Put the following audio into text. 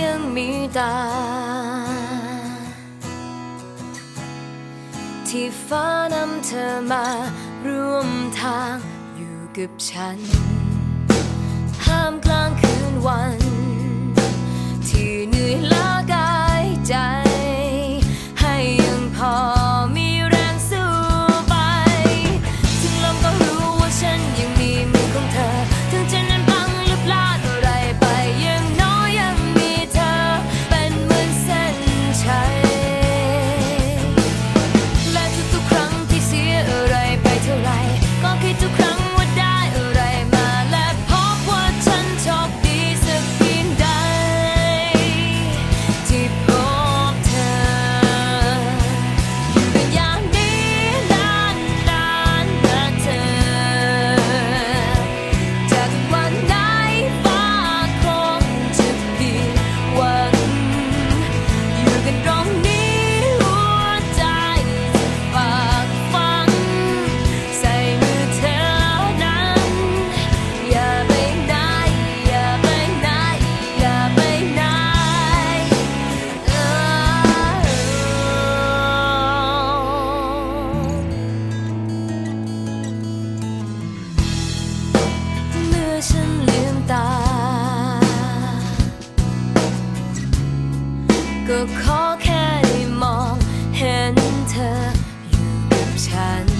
ยังมีตา ที่ฟ้านำเธอมาร่วมทางอยู่กับฉัน ห้ามกลางคืนวัน ที่เหนื่อยล้า ก็ขอแค่ได้มองเห็นเธออยู่กับฉัน